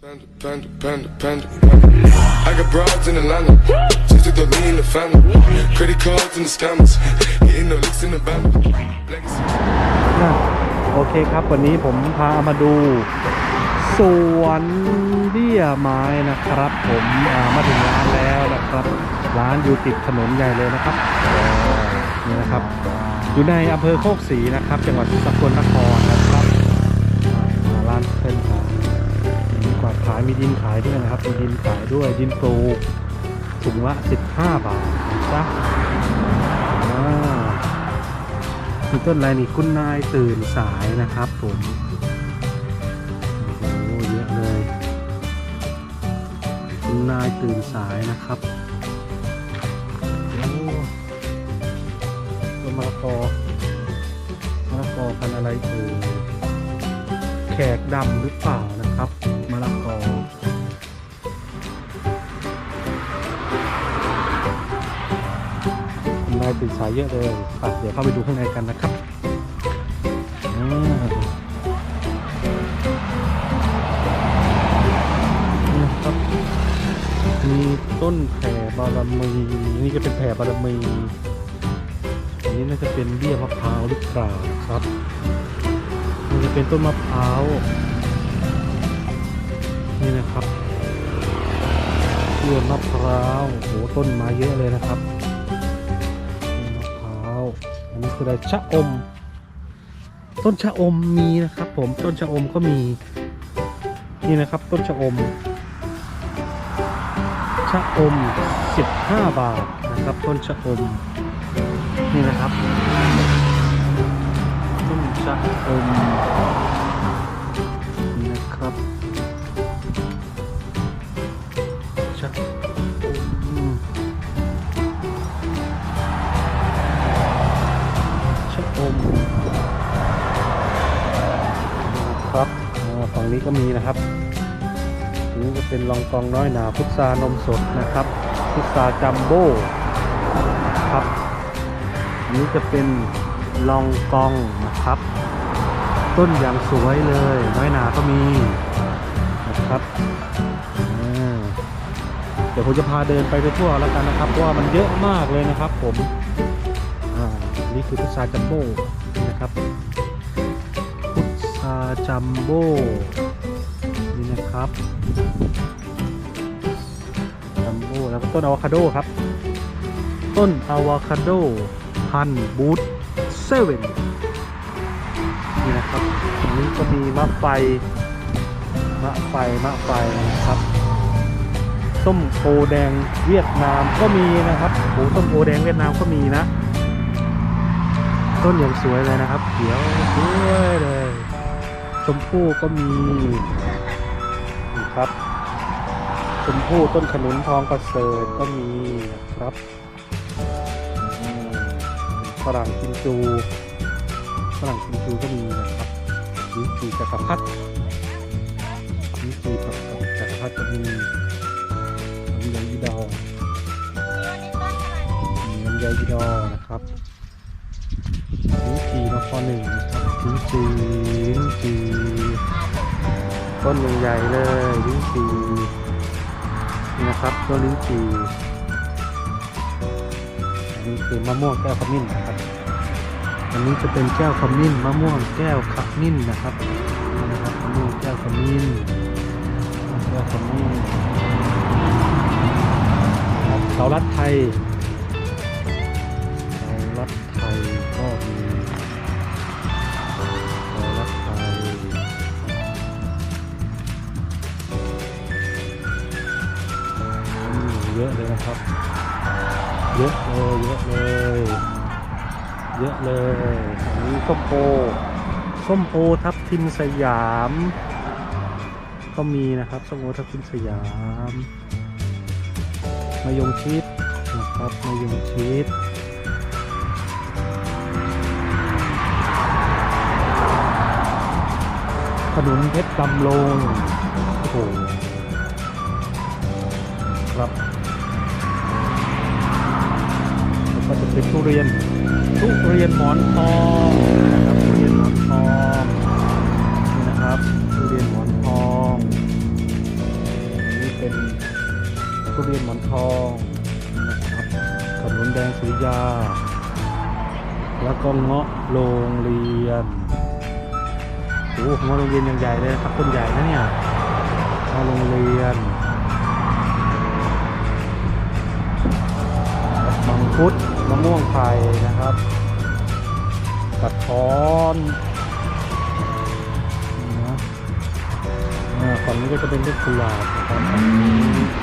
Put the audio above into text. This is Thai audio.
Panda, panda, panda, panda. I got broads in Atlanta. Just to the lean in the family. Credit cards and the scammers. Getting no licks in the band. โอเคครับ วันนี้ผมพามาดูสวนเบี้ยไม้นะครับ ผมามาถึงร้านแล้วนะครับ ร้านอยู่ติดถนนใหญ่เลยนะครับนี่นะครับ อยู่ในอำเภอโคกศรีนะครับ จังหวัดสกลนครนะครับร้านเป็นครับมีกวาด ขายมีดินขายด้วยนะครับ มีดินขายด้วยดินปลูกถุงละ 15 บาทจ๊ะอ่ามีต้นอะไรนี่คุณนายตื่นสายนะครับผมโอ้เยอะเลย คุณนายตื่นสายนะครับโอ้ต้นมะละกอมะละกอพันอะไรเอ่ยแขกดำหรือเปล่า ละกอคุณนายตื่นสายเยอะเลยไปเดี๋ยวเข้าไปดูข้างในกันนะครับนี่ครับ มีต้นแผ่บารมีนี่จะเป็นแผ่บารมีอันนี้น่าจะเป็นเบี้ยมะพร้าวหรือเปล่าครับนี่จะเป็นต้นมะพร้าว นี่นะครับเบี้ยมะพร้าวโอ้โหต้นไม้เยอะเลยนะครับมะพร้าวอันนี้คืออะไรชะอม ต้นชะอมมีนะครับ ผมต้นชะอมก็มีนี่นะครับ ต้นชะอมชะอม 15 บาทนะครับ ต้นชะอมนี่นะครับต้นชะอม ฝั่งนี้ก็มีนะครับนนี้จะเป็นลองกองน้อยหนาพุทรานมสดนะครับ พุทราจัมโบ้ครับอันนี้จะเป็นลองกองนะครับ ต้นอย่างสวยเลย น้อยหนาก็มีนะครับเดี๋ยวผมจะพาเดินไปทั่วแล้วกันนะครับเพราะว่ามันเยอะมากเลยนะครับ ผมนี่คือพุทราจัมโบ้นะครับาจัมโบ้นี่นะครับจัมโบ้แล้วก็ต้นอะวคาโดครับ ต้นอะวคาโดพันบูทเซเว่นนี่นะครับตรงนี้ก็มีมะไฟมะไฟมะไฟนะครับส้มโอแดงเวียดนามก็มีนะครับโอ้ส้มโอแดงเวียดนามก็มีนะ ต้นอย่างสวยเลยนะครับเขียวสวยเลย ชมพู่ก็มีนี่ครับ ชมพู่ต้นขนุนทองประเสริฐก็มีนะครับฝรั่งกิมจูฝรั่งกิมจูก็มีนะครับลิ้นจี่จักรพรรดิลิ้นจี่จักรจักรพรรดิก็มีลำไยอีดอร์มีลำไยอีดอ์นะครับลิ้นจีมาข้อหนึ่งนะครับลิ้นจีลิ้นจี ต้นใหญ่ๆเลยลิ้นจีนี่นะครับต้นลิ้นจีอันนี้คือมะม่วงแก้วขมิ้นนะครับ อันนี้จะเป็นแก้วขมิ้นมะม่วงแก้วขมิ้นนะครับนะครับมะม่วงแก้วขมิ้นแก้วขมิ้นครับเสาลัดไทย ยอะเลยนะครับ เยอะเลยเยอะเลยเยอะเลยอันนี้ส้มโอส้มโอทับทิมสยาม ก็มีนะครับส้มโอทับทิมสยามมายงชิดนะครับมายงชิดขนุนเพชรดำโลงโอ้โหครับ ก็จะเป็นทุเรียน ทุเรียนหมอนทองนะครับทุเรียนหมอนทองนี่นะครับทุเรียนหมอนทองนี่เป็นทุเรียนหมอนทองนะครับขนุนแดงสุริยา แล้วก็เงาะโรงเรียนโอ้โหเงาะโรงเรียนย่างใหญ่เลยนะครับต้นใหญ่นะเนี่ยเงาะโรงเรียน คุดมะม่วงไทยนะครับกระท้อนนะอ่าฝั่งนี้ก็จะเป็นลูกกุหลาบนะครับ